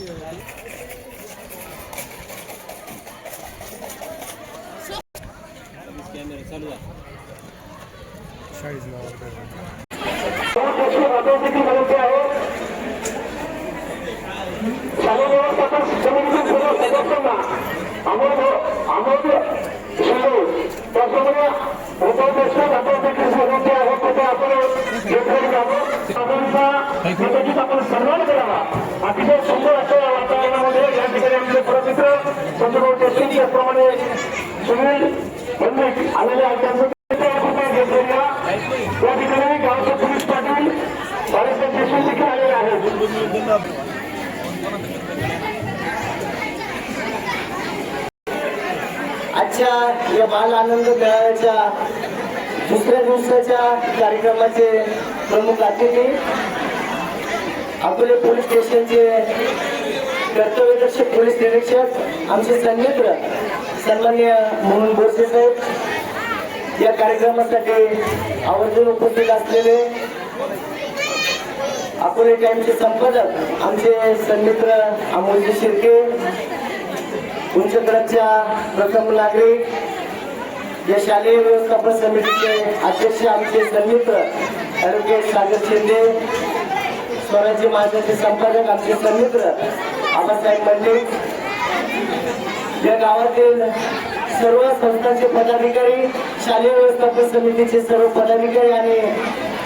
शालेय व्यवस्थापन समितीचे सर्व सदस्यांना अमोल अमोल शिंदे त्याचप्रमाणे उपाध्यक्ष अध्यक्ष समिती आहे तिथे आपण घेतलेली जातो सर्वांचा पद्धतीत आपण सन्मान करावा अतिशय सुंदर अशा या वातावरणामध्ये या ठिकाणी आमचे परमित्र चंद्रभाऊ देशमुख त्याचप्रमाणे सुनील मंदिर आलेले आहेत त्यांचं घेतलेल्या या ठिकाणी गावचे पोलीस पाटील देशमुख देखील आलेले आहेत आजच्या या बाल आनंद मेळाव्याच्या दुसऱ्या दिवसाच्या कार्यक्रमाचे प्रमुख अतिथी अकोले पोलीस स्टेशनचे कर्तव्यदर्शक पोलीस निरीक्षक आमचे सन्मित्र सन्मान्य म्हणून बोरसे साहेब. या कार्यक्रमासाठी आवर्जून उपस्थित असलेले अकोले टाइमचे संपादक आमचे सन्मित्र अमोलजी शिर्के उंच प्रथम नागरिक या शालेय व्यवस्थापन समितीचे अध्यक्ष आमचे सन्मित्र ॲडव्होकेट सागर शिंदे स्वराज्य माझ्याचे संपादक आमचे सन्मित्र आबासाहेब मंडिक या गावातील सर्व संस्थांचे पदाधिकारी शालेय व्यवस्थापन समितीचे सर्व पदाधिकारी आणि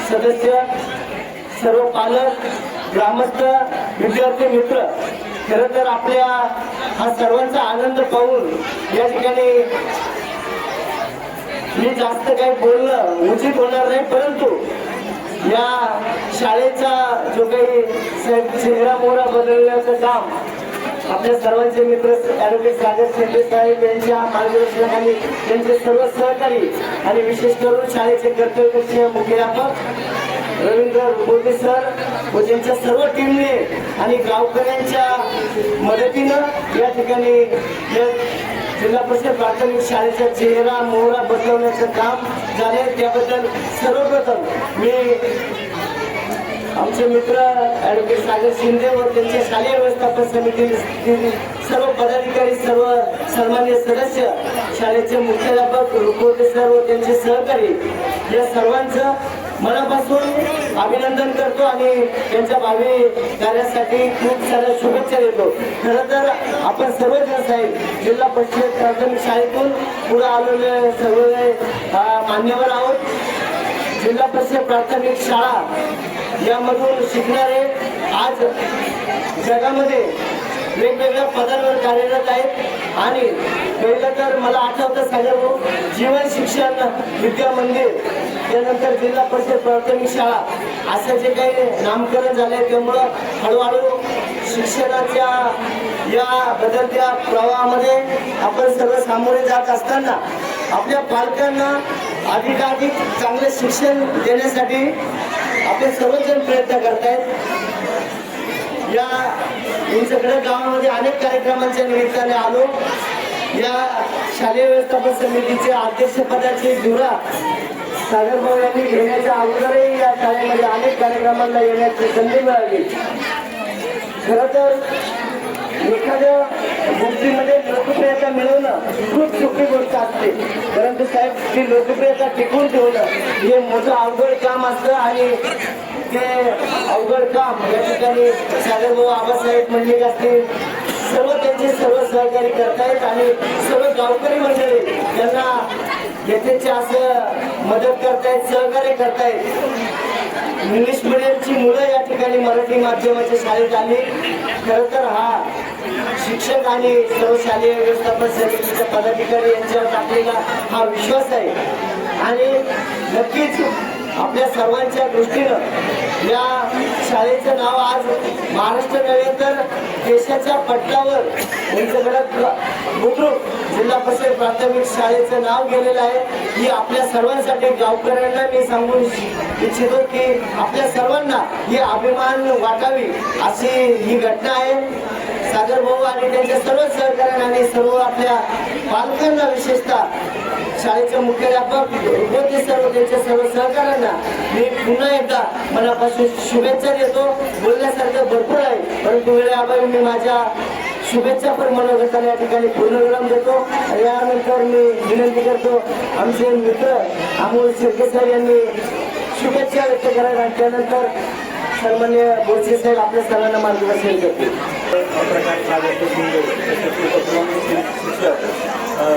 सदस्य सर्व पालक ग्रामस्थ विद्यार्थी मित्र खरं तर आपल्या हा सर्वांचा आनंद पाहून या ठिकाणी मी जास्त काही बोलणं उचित होणार नाही परंतु या शाळेचा जो काही चेहरा मोहरा बदलण्याचं काम आपल्या सर्वांचे मित्र ॲडव्होकेट सागर शिंदे साहेब यांच्या मार्गदर्शनाखाली त्यांचे सर्व सहकारी आणि विशेष करून शाळेचे कर्तव्यदक्ष मुख्याध्यापक रवींद्र बोटे सर व त्यांच्या सर्व टीमने आणि गावकऱ्यांच्या मदतीनं या ठिकाणी जिल्हा परिषद प्राथमिक शाळेचा चेहरा मोहरा बदलवण्याचं काम झाले त्याबद्दल सर्वप्रथम मी आमचे मित्र ॲडव्होकेट सागर शिंदे व त्यांचे शालेय व्यवस्थापन समिती सर्व पदाधिकारी सर्व सन्मान्य सदस्य शाळेचे मुख्याध्यापक रुपवते सर व त्यांचे सहकारी या सर्वांचं मनापासून अभिनंदन करतो आणि त्यांच्या भावी कार्यासाठी खूप साऱ्या शुभेच्छा देतो. खरं तर आपण सर्वजण साहेब जिल्हा परिषद प्राथमिक शाळेतून पुढे आलेले सर्व मान्यवर आहोत. जिल्हा परिषद प्राथमिक शाळा यामधून शिकणारे आज जगामध्ये वेगवेगळ्या पदांवर कार्यरत आहेत. आणि पहिलं तर मला आठवतं सांगावं जीवन शिक्षण विद्या मंदिर त्यानंतर जिल्हा परिषद प्राथमिक शाळा असं जे काही नामकरण झालंय त्यामुळं हळूहळू शिक्षणाच्या या बदलत्या प्रवाहामध्ये आपण सर्व सामोरे जात असताना आपल्या पालकांना अधिकाधिक चांगले शिक्षण देण्यासाठी आपले सर्वजण प्रयत्न करतायत. या सगळ्या गावामध्ये अनेक कार्यक्रमांच्या निमित्ताने आलो. या शालेय व्यवस्थापन समितीचे अध्यक्षपदाची धुरा सागरभाऊ यांनी घेण्याच्या अगोदरही या शाळेमध्ये अनेक कार्यक्रमांना येण्याची संधी मिळाली. खरं तर एखाद्या गोष्टीमध्ये लोकप्रियता मिळवणं खूप सोपी गोष्ट असते. परंतु साहेब ती लोकप्रियता टिकवून ठेवणं हे मोठं अवघड काम असतं आणि ते अवघड काम या ठिकाणी सागरभाऊ आबासाहेब मंडलिक असतील सर्व त्यांचे सर्व सहकारी करतायत आणि सर्व गावकरी मंडळी त्यांना यथेचे असं मदत करतायत सहकार्य करतायत. इंग्लिश मिडियमची मुलं या ठिकाणी मराठी माध्यमाच्या शाळेत आली. खरं तर हा शिक्षक आणि सर्व शालेय व्यवस्थापन समितीच्या पदाधिकारी यांच्यावर टाकलेला हा विश्वास आहे. आणि नक्कीच आपल्या सर्वांच्या दृष्टीनं या शाळेचं नाव आज महाराष्ट्र नव्हे तर देशाच्या पटलावर यांच्याकडे बुद्रुक जिल्हा परिषद प्राथमिक शाळेचं नाव गेलेलं आहे. ही आपल्या सर्वांसाठी गावकऱ्यांना मी सांगू इच्छितो की आपल्या सर्वांना ही अभिमान वाटावी अशी ही घटना आहे. सागर भाऊ आणि त्यांच्या सर्व सहकाऱ्यांना आणि सर्व आपल्या पालकांना विशेषतः शाळेचे मुख्याध्यापक होते सर्व त्यांच्या सर्व सहकाऱ्यांना मी पुन्हा एकदा मनापासून शुभेच्छा देतो. बोलण्यासारखं भरपूर आहे परंतु वेळेअभावी मी माझ्या शुभेच्छा पण मनोगताला या ठिकाणी पूर्णविराम देतो. आणि यानंतर मी विनंती करतो आमचे मित्र अमोल शिर्के सर यांनी शुभेच्छा व्यक्त करायला आणि त्यानंतर सन्मान्य बोरसे साहेब आपल्या सर्वांना मार्गदर्शन करतील. प्रकाश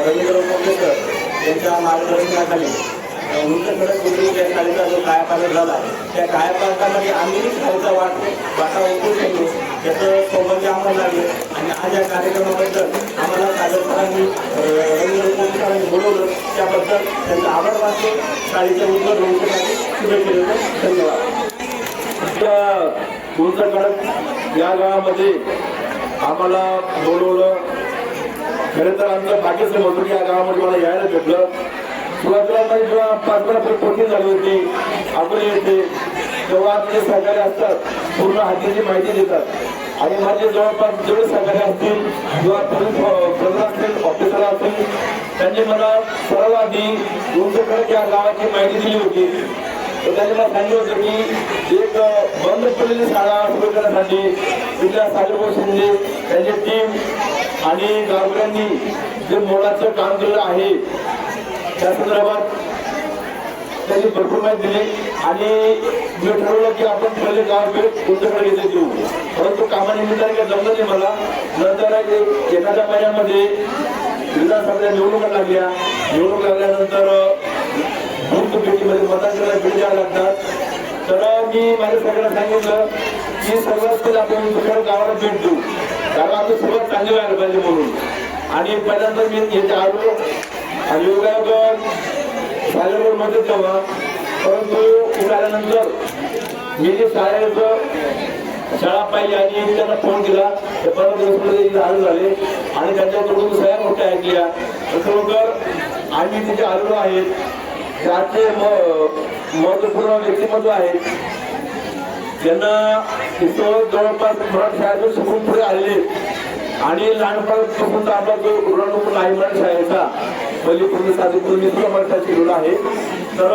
रवींद्र त्यांच्या मार्गदर्शनाखाली अ, उंचकडक कुटुंब या शाळेचा जो कायापालट झाला त्या कायापालटामध्ये आम्ही त्यांचा वाट वाटा ओळखू शकलो त्याचं सौभाग्य आम्हाला लागले. आणि आज या कार्यक्रमाबद्दल आम्हाला सागर रवींद्र पोलिसांनी बोलवलं त्याबद्दल त्यांचा आभार मानतो. शाळेच्या उज्ज्वल भविष्यासाठी शुभेच्छा देतो. धन्यवाद. कडक या गावामध्ये आम्हाला बोलवलं खरं तर आमचं भाग्यच होतं की या गावामध्ये मला यायला भेटलं. सुरुवातीला माझी जेव्हा पाच वेळा पोटी झाली होती. आपण येते. तेव्हा आपले सहकारी असतात. पूर्ण हातीची माहिती देतात. आणि माझे जवळपास जेवढे सहकारी असतील किंवा पोलीस प्रधान असतील ऑफिसर असतील त्यांनी मला सर्व आधी उंचकडक या गावाची माहिती दिली होती. तर त्यांनी मला सांगितलं होतं की एक बंद पडलेली शाळा सुरू करण्यासाठी तिथल्या साहेबभाऊ शिंदे त्यांची टीम आणि गावकऱ्यांनी जे मोलाचं काम केलं आहे त्या संदर्भात त्यांनी भरपूर माहिती दिली आणि मी ठरवलं की आपण पहिले गाव कोणत्याकडे तुमच्याकडे घेते देऊ परंतु कामानिमित्ताने काही जमलं नाही मला. नंतर एखाद्या महिन्यामध्ये विधानसभेच्या निवडणुका लागल्या. निवडणूक लागल्यानंतर बूथ पेटीमध्ये मतदान भेट द्यावं लागतात. तर मी माझ्या सगळ्यांना सांगितलं की सर्वात पहिले आपण दुसऱ्या गावाला भेट देऊ. कारण आपली सुरुवात चांगली व्हायला पाहिजे म्हणून. आणि पहिल्यांदा मी येथे आलो. आणि योगायोग शाळेवर मध्ये तेव्हा परंतु उडाल्यानंतर मी जे शाळेचं शाळा पाहिली आणि त्यांना फोन केला. ते परत दिवसमध्ये आलो झाले. आणि त्यांच्याकडून सगळ्या मोठ्या ऐकल्या. तर खरोखर आम्ही तिथे आलेलो आहेत त्याचे म- महत्त्वपूर्ण व्यक्तिमत्व आहेत त्यांना इथं जवळपास मराठी शाळेतून शिकून पुढे आले आणि लहानपणापासून आपला जो ऋणानुकूल आहे मराठी शाळेचा पहिली पूर्वी साधी पूर्वी मी सुद्धा मराठी शाळेत आहे. तर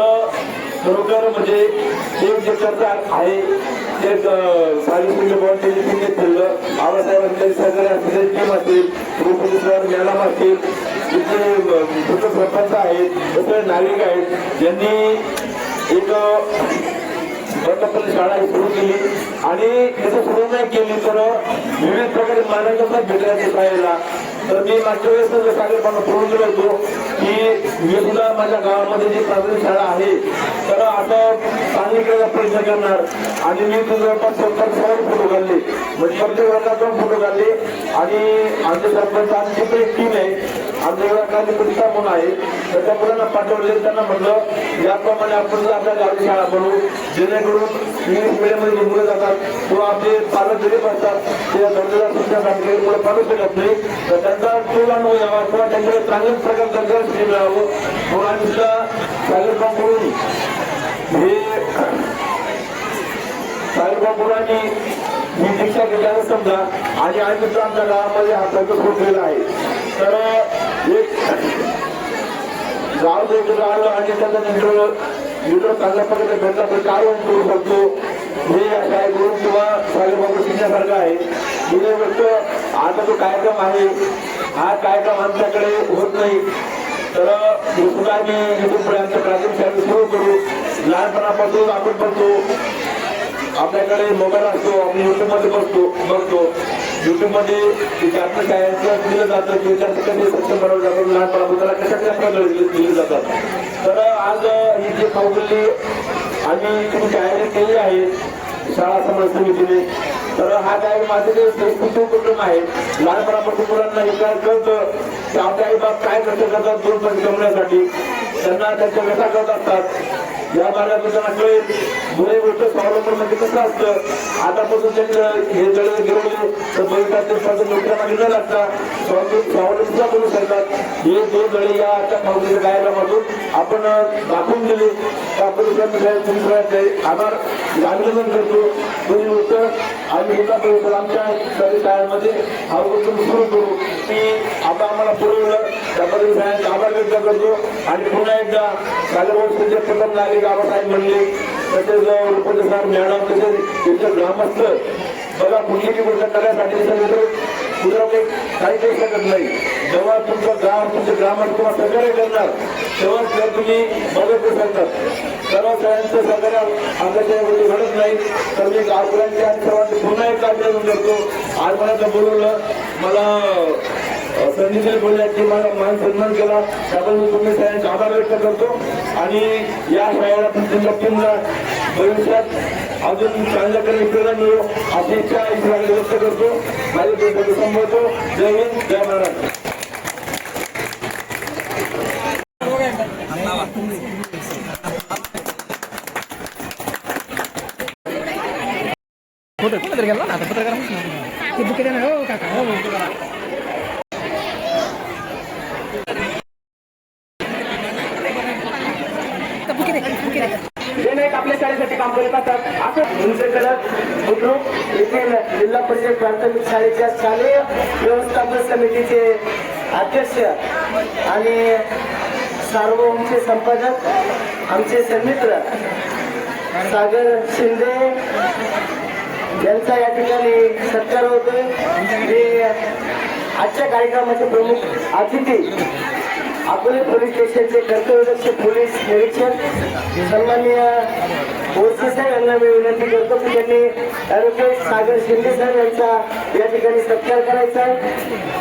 खरोखर म्हणजे एक जे चर्चा आहे. एक साडेतीनशे बॉन्ड त्यांनी तीन ठेवलं. बाबासाहेबांचे सहकारी टीम असतील रुपरेश्वर मॅडम असतील इथले छोटे सरपंच आहेत दुसरे नागरिक आहेत. यांनी एक बंदपल्ली शाळा ही सुरू केली. आणि त्याचं सुरू नाही केली तर विविध प्रकारे मान्यता भेटल्या त्या शाळेला. तर मी मागच्या वेळेस सागरपणा पुरून गेलो होतो की मी सुद्धा माझ्या गावामध्ये जी प्राथमिक शाळा आहे तर आता चांगली करायचा प्रयत्न करणार. आणि मी तुझ्या जवळपास सत्तर काढले म्हणजे प्रत्येक वर्गातून फोटो काढले. आणि आमचे सरपंच आमची पण एक टीम आहे. आमच्या वर्गात प्रतिष्ठा म्हणून आहे. तर त्या मुलांना पाठवले. त्यांना म्हटलं याप्रमाणे आपण जर आपल्या गावी शाळा बनवू जेणेकरून इंग्लिश मिडियममध्ये जी मुलं जातात किंवा आपले पालक गरीब असतात ते दर्जेदार शिक्षणासाठी मुलं पाठवू शकत नाही तर त्यांचा तो अनुभव यावा किंवा त्यांच्याकडे चांगल्याच प्रकारचं दर्जेदार शिक्षण मिळावं म्हणून आम्ही सुद्धा सागरबाबूकडून हे साहेबांनी मी दीक्षा घेतल्यानं समजा आणि आम्ही मित्र आमच्या गावामध्ये हा प्रकल्प सुरू आहे. तर एक गाव देखील आलं आणि त्याचा मित्र मित्र चांगल्या प्रकारे भेटला तर काय होऊन करू शकतो हे काय शाळेकडून किंवा साहेबाबू शिकण्यासारखं आहे. दुसरी गोष्ट आता जो कार्यक्रम आहे. हा कार्यक्रम आमच्याकडे होत नाही. तर सुद्धा मी इथून पुढे आमचं प्राथमिक शाळा सुरू करू. लहानपणापासून आपण बघतो. आपल्याकडे मोबाईल असतो आपण युट्यूबमध्ये बघतो बसतो बघतो युट्यूबमध्ये मध्ये विद्यार्थी दिलं जातं की विद्यार्थी कधी सक्षम बनवलं जातं लहानपणापासून त्याला कशा कशा प्रकारे दिले जातात. तर आज ही जी कौशल्य आम्ही तुम्ही तयारी केली आहे शाळा समाज समितीने तर हा काय माझे जे कुटुंब कुटुंब आहे लहानपणापासून मुलांना हे काय कळतं की आपल्या आई बाप काय कष्ट करतात दोन पैसे कमवण्यासाठी त्यांना त्यांच्या व्यथा करत असतात. या मार्गातून त्यांना कळेल जुने गोष्ट स्वावलंबन म्हणजे कसं असतं? आतापासून त्यांनी हे जळे गिरवले तर भविष्यात नोकऱ्या मागे न लागता स्वावलंबी स्वावलंबीचा करू शकतात हे दोन जळे या आता फाउंडेशन कार्यक्रमातून आपण दाखवून दिले. आपण तुमचे आभार. अभिनंदन करतो दुसरी गोष्ट आम्ही एका परिसर आमच्या सर्व हा उपक्रम सुरू करू. की आता आम्हाला पुरवलं. त्याबद्दल सगळ्यांचे आभार व्यक्त करतो. आणि पुन्हा एकदा सागरवंशचे प्रथम नागरिक बाबासाहेब म्हणले तसेच रुपये सर मॅडम तसेच इतर ग्रामस्थ बघा कुठलीही गोष्ट करण्यासाठी सांगितलं कुठला काही काही शकत नाही. जेव्हा तुमचं ग्राम तुमचं ग्रामर तुम्हाला सहकार्य करणार तेव्हाच जर तुम्ही मदत करतात. शकतात सर्व सगळ्यांचं सहकार्य आमच्या गोष्टी घडत नाही. तर मी गावकऱ्यांच्या आणि सर्वांचे पुन्हा एक अभिनंदन करतो. आज मला तर बोलवलं मला संधीचे बोलण्याची मला मान सन्मान केला. त्याबद्दल मी तुम्ही सगळ्यांचे आभार व्यक्त करतो. आणि या शाळेला तुमच्या टीमला भविष्यात अजून चांगल्याकडे प्रेरणा मिळो अशी इच्छा इच्छा व्यक्त करतो. माझे संबोधतो. जय हिंद जय महाराष्ट्र. फोटो कुठं गेला ना आता पत्रकार ते बुके ना हो काका हो, हो. बुके बुके जे आपल्या शाळेसाठी काम करत असतात असं बुद्रुक येथील जिल्हा परिषद प्राथमिक शाळेच्या शालेय व्यवस्थापन समितीचे अध्यक्ष आणि सार्वभौमचे संपादक आमचे सन्मित्र सागर शिंदे यांचा या ठिकाणी सत्कार होतोय हे आजच्या कार्यक्रमाचे प्रमुख अतिथी अकोले पोलीस स्टेशनचे कर्तव्यदक्ष पोलीस निरीक्षक सन्माननीय ओळसे साहेब यांना मी विनंती करतो की त्यांनी ॲडव्होकेट सागर शिंदे साहेब यांचा या ठिकाणी सत्कार करायचा आहे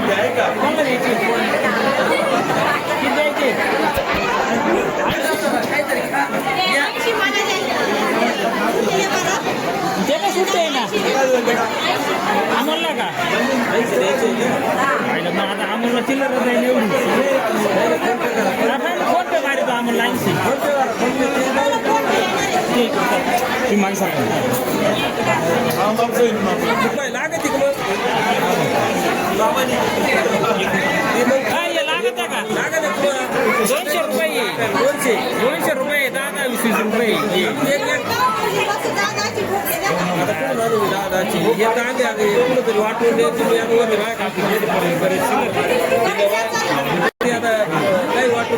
नाही काढली आमची मला ते काय सुटते ना अमोलला का? पाहिलं मग आता अमोलला चिल्लर जाईल एवढी आता फोन पे मारितो अमोल लाईनशी ठीक ती माणसा लागत काय लागत का? लागत दोनशे रुपये दोनशे दोनशे रुपये दहा दहा वीस वीस रुपये ज़्यादा अच्छी है ये कहाँ गया कि उन लोग में देख चुके काफी ज़्यादा दिख रही सिंगर दिलवाट ज़्यादा है नहीं वाट